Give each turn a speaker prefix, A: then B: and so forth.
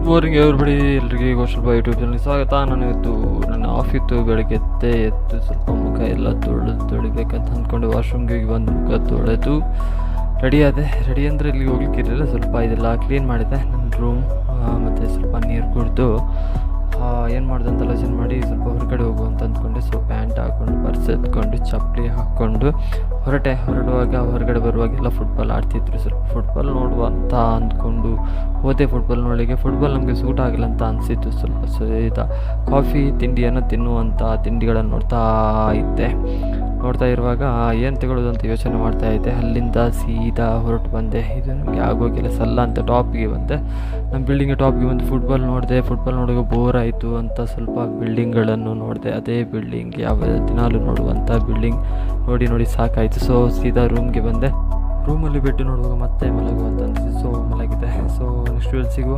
A: Good morning everybody ಎಲ್ರಿಗೆ ಗೋಶಲ್ ಸ್ವಲ್ಪ ಯೂಟ್ಯೂಬ್ ಚಾನಲ್ ಸ್ವಾಗತ. ನಾನು ಇವತ್ತು ನನ್ನ ಆಫ್ ಇತ್ತು. ಬೆಳಗ್ಗೆ ಎತ್ತೆ ಎತ್ತು ಸ್ವಲ್ಪ ಮುಖ ಎಲ್ಲ ತೊಳೆದು, ತೊಳಿಬೇಕಂತ ಅಂದ್ಕೊಂಡು ವಾಶ್ರೂಮ್ಗೆ ಹೋಗಿ ಬಂದು ಮುಖ ತೊಳೆದು ರೆಡಿ ಆದೆ. ರೆಡಿ ಅಂದರೆ ಇಲ್ಲಿಗೆ ಹೋಗ್ಲಿಕ್ಕಿರಲಿಲ್ಲ ಸ್ವಲ್ಪ ಇದೆಲ್ಲ ಕ್ಲೀನ್ ಮಾಡಿದೆ. ನನ್ನ ರೂಮ್ ಮತ್ತು ಸ್ವಲ್ಪ ನೀರು ಕುಡಿದು ಏನು ಮಾಡ್ದಂತ ಅಂತ ಆಲೋಚನೆ ಮಾಡಿ ಸ್ವಲ್ಪ ಹೊರಗಡೆ ಹೋಗು ಅಂತ ಅಂದ್ಕೊಂಡೆ. ಸೊ ಪ್ಯಾಂಟ್ ಎತ್ಕೊಂಡು ಚಪ್ಪಲಿ ಹಾಕ್ಕೊಂಡು ಹೊರಟೆ ಹೊರಡುವಾಗ ಹೊರಗಡೆ ಬರುವಾಗೆಲ್ಲ ಫುಟ್ಬಾಲ್ ಆಡ್ತಿದ್ರು ಸ್ವಲ್ಪ ಫುಟ್ಬಾಲ್ ನೋಡುವ ಅಂತ ಅಂದ್ಕೊಂಡು ಹೋದೆ ಫುಟ್ಬಾಲ್ ನೋಡಲಿಕ್ಕೆ. ಫುಟ್ಬಾಲ್ ನಮಗೆ ಸೂಟ್ ಆಗಿಲ್ಲ ಅಂತ ಅನಿಸಿತ್ತು ಸ್ವಲ್ಪ ಸಹಿತ ಕಾಫಿ ತಿಂಡಿಯನ್ನು ತಿನ್ನುವಂಥ ತಿಂಡಿಗಳನ್ನು ನೋಡ್ತಾ ಇದ್ದೆ. ನೋಡ್ತಾ ಇರುವಾಗ ಏನು ತಗೊಳ್ಳೋದು ಅಂತ ಯೋಚನೆ ಮಾಡ್ತಾ ಇದ್ದೆ. ಅಲ್ಲಿಂದ ಸೀದಾ ಹೊರಟು ಬಂದೆ. ಇದು ನಮಗೆ ಆಗೋ ಕೆಲಸ ಅಲ್ಲ ಅಂತ ಟಾಪ್ಗೆ ಬಂದೆ. ನಮ್ಮ ಬಿಲ್ಡಿಂಗ್ ಟಾಪ್ಗೆ ಬಂದು ಫುಟ್ಬಾಲ್ ನೋಡಿದೆ. ಫುಟ್ಬಾಲ್ ನೋಡೋಕೆ ಬೋರ್ ಆಯಿತು ಅಂತ ಸ್ವಲ್ಪ ಬಿಲ್ಡಿಂಗ್ಗಳನ್ನು ನೋಡಿದೆ. ಅದೇ ಬಿಲ್ಡಿಂಗ್ ಯಾವ ದಿನಾಲು ನೋಡುವಂಥ ಬಿಲ್ಡಿಂಗ್ ನೋಡಿ ನೋಡಿ ಸಾಕಾಯಿತು. ಸೊ ಸೀದಾ ರೂಮ್ಗೆ ಬಂದೆ. ರೂಮಲ್ಲಿ ಬಿಟ್ಟು ನೋಡುವಾಗ ಮತ್ತೆ ಮಲಗುವಂತ ಅನಿಸ್ತು ಸೊ ಮಲಗಿದೆ ಸೊ ನೆಕ್ಸ್ಟ್ ಸಿಗುವ.